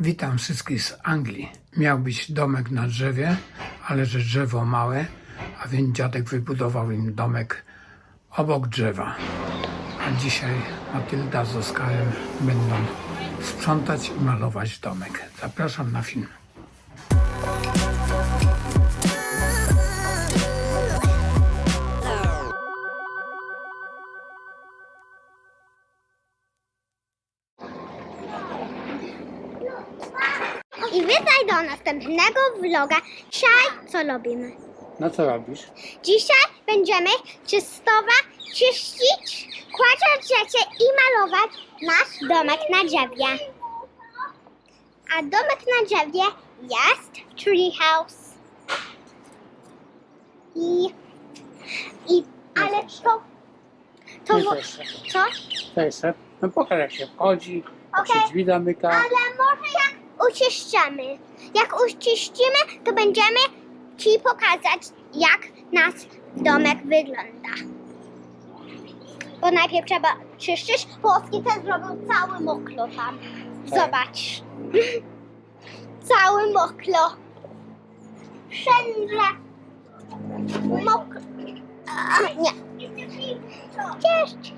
Witam wszystkich z Anglii. Miał być domek na drzewie, ale że drzewo małe, a więc dziadek wybudował im domek obok drzewa. A dzisiaj Matylda z Oskarem będą sprzątać i malować domek. Zapraszam na film. Do następnego vloga. Dzisiaj co robimy? No co robisz? Dzisiaj będziemy czystować, czyścić, kłaczać rzeczy i malować nasz domek na drzewie. A domek na drzewie jest tree house. I, i ale to, to, Nie wo- co? To jest, no pokaż jak się wchodzi, jak Okej. się drzwi zamyka. Ale może jak uczyszczamy. Jak uczyścimy, to będziemy Ci pokazać, jak nasz domek wygląda. Bo najpierw trzeba czyścić, bo Oskar zrobił cały mokro tam. Tak. Zobacz. Cały mokro. Wszędzie mokro. A, nie. Cześć.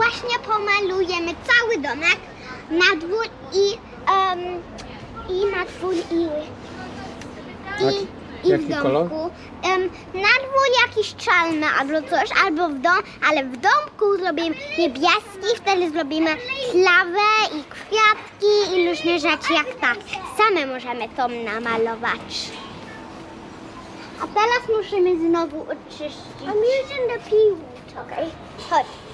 Właśnie pomalujemy cały domek na dwór i, em, i na dwór i, i, i w domku. kolor? Em, na dwór jakiś czarny albo coś, albo w dom, ale w domku zrobimy niebieski, wtedy zrobimy trawę i kwiatki i różne rzeczy jak tak. Same możemy to namalować. A teraz musimy znowu oczyścić. I'm using the water. Okay. Chodź.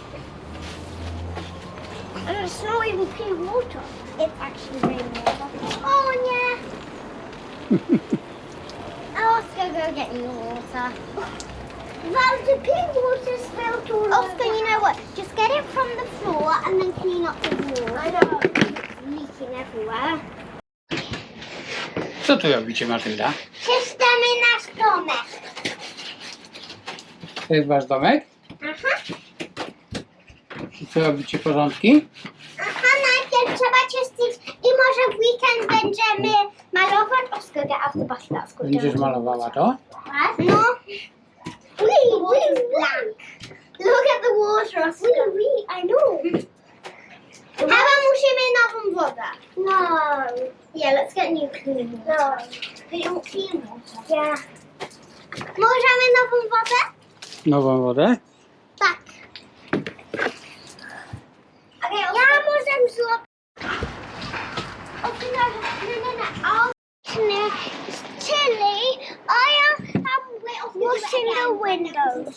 And it's not even pea water. It's actually rainwater. Oh nie! oh, Oscar, go get me water. Well, the pea water spilled all Oscar, you know what? Just get it from the floor and then clean up the wall. I know. It's leaking everywhere. Co tu robicie Matylda? Czyścimy nasz domek. To jest wasz domek? Aha. I co robicie porządki? Aha, najpierw trzeba czyścić i może w weekend będziemy malować. Get out the basket. Oscar, Będziesz malowała to? No. Wee, wee, black. Look at the water. Wee, wee, I know. Chyba musimy nową wodę. No. Yeah, let's get new clean water. No. We don't clean water. Yeah. Możemy nową wodę? Nową wodę? Zrobić. Okay, no, no, no. I am washing the windows.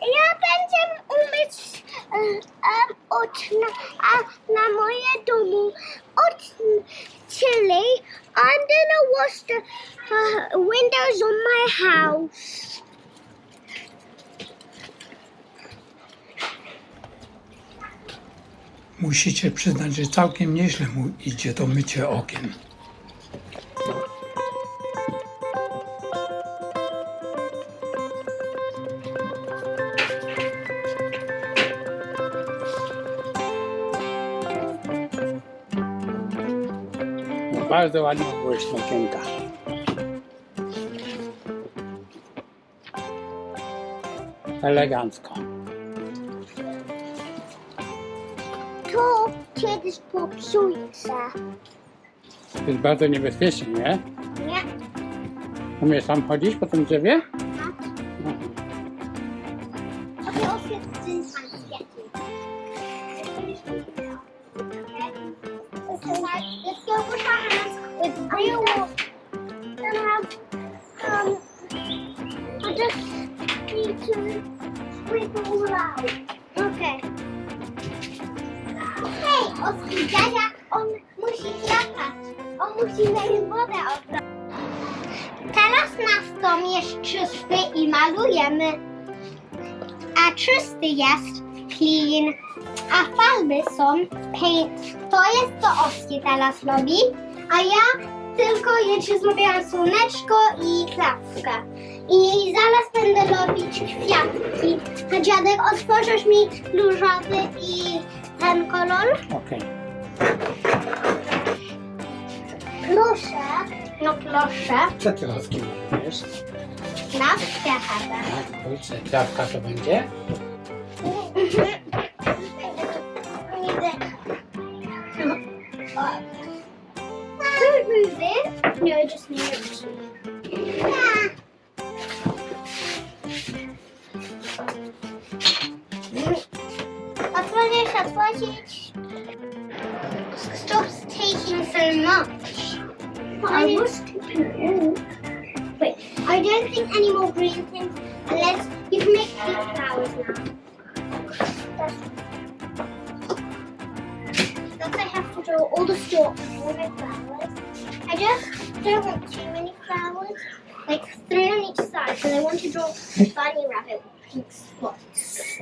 Ja będę umyć um, okna. I'm gonna wash the uh, windows on my house. Musicie przyznać, że całkiem nieźle mu idzie to mycie okien. Bardzo ładnie byłeś okienka. Elegancko. Kiedyś popsuje się. To jest bardzo niebezpieczne, nie? Nie? Umiesz sam chodzić po tym drzewie? Tak. Mhm. Time to um, just need to sweep it all out. Malujemy. A czysty jest clean. A farby są paint. To jest to Oski teraz robi. A ja tylko jeszcze zrobiłam słoneczko i krawkę. I zaraz będę robić kwiatki. To dziadek, otworzysz mi różowy i ten kolor? Okej. Proszę. No proszę. Co ty laski wiesz? Na kwiatach. Kurczę, kwiatka to będzie? Could move it. No, just need it. Otworzyć, otworzyć. Stop taking so much. I was Wait, I don't think any more green things unless you can make pink flowers now. That's, I have to draw all the stalks and all the flowers. I just don't want too many flowers, like three on each side, because I want to draw a bunny rabbit with pink spots.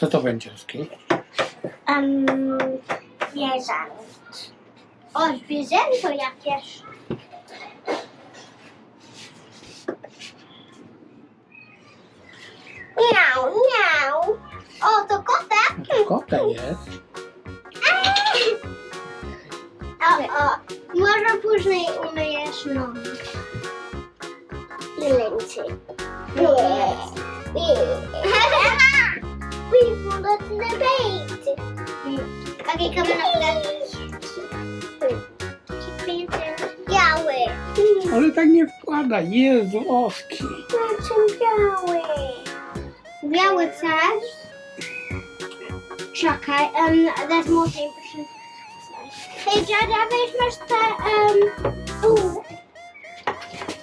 Co to będzie laski? Um, zwierzęt. O, zwierzęto jakieś. Miau, miau. O, to kotek? Kotek jest. O, o, może później umyjesz nogi. Lęcy. We forgot the bait. Okay, come on Keep Biały. Ale tak nie wkłada. Jezu, oski. Znaczy biały. Biały chcesz? Czekaj, um, there's more paper. Hej, dziadzia, weźmiesz te, um.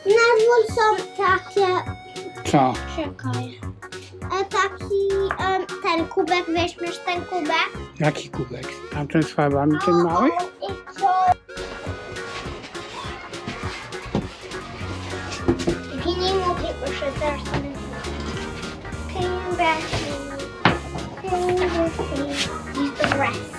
Na dwór są takie, Co? czekaj, e, taki, um, ten kubek, weźmiesz ten kubek. Jaki kubek? A ten z farbami, ten mały? I co? Clean. Clean. Use the rest.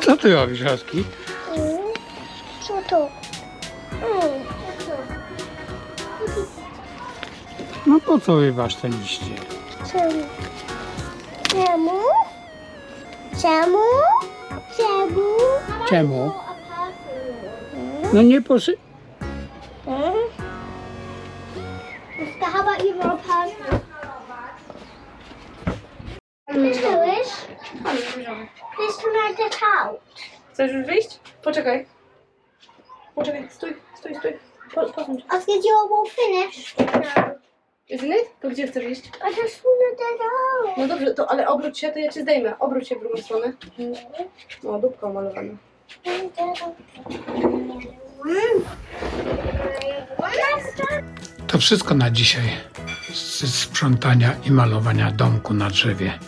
Co ty robisz, laski? Po co rywasz te liście? Czemu? Czemu? Czemu? Czemu? Czemu? No nie posy... How about you roll past? Myślałeś? Please turn out. Chcesz już wyjść? Poczekaj. Poczekaj, stój, stój, stój. Po, posuń się. Oscar, you will finish. No. It? To gdzie chcesz iść? Just wanted it out. No dobrze, to ale obróć się, to ja cię zdejmę. Obróć się w drugą stronę. No, dupka malowana. To wszystko na dzisiaj z sprzątania i malowania domku na drzewie.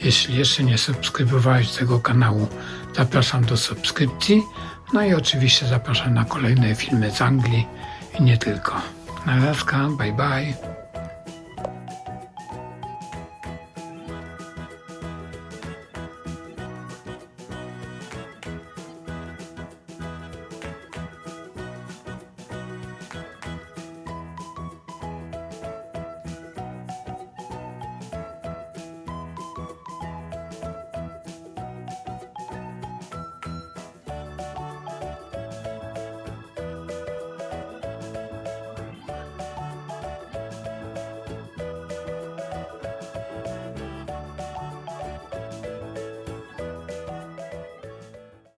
Jeśli jeszcze nie subskrybowałeś tego kanału, zapraszam do subskrypcji. No i oczywiście zapraszam na kolejne filmy z Anglii i nie tylko. Na razie, bye bye.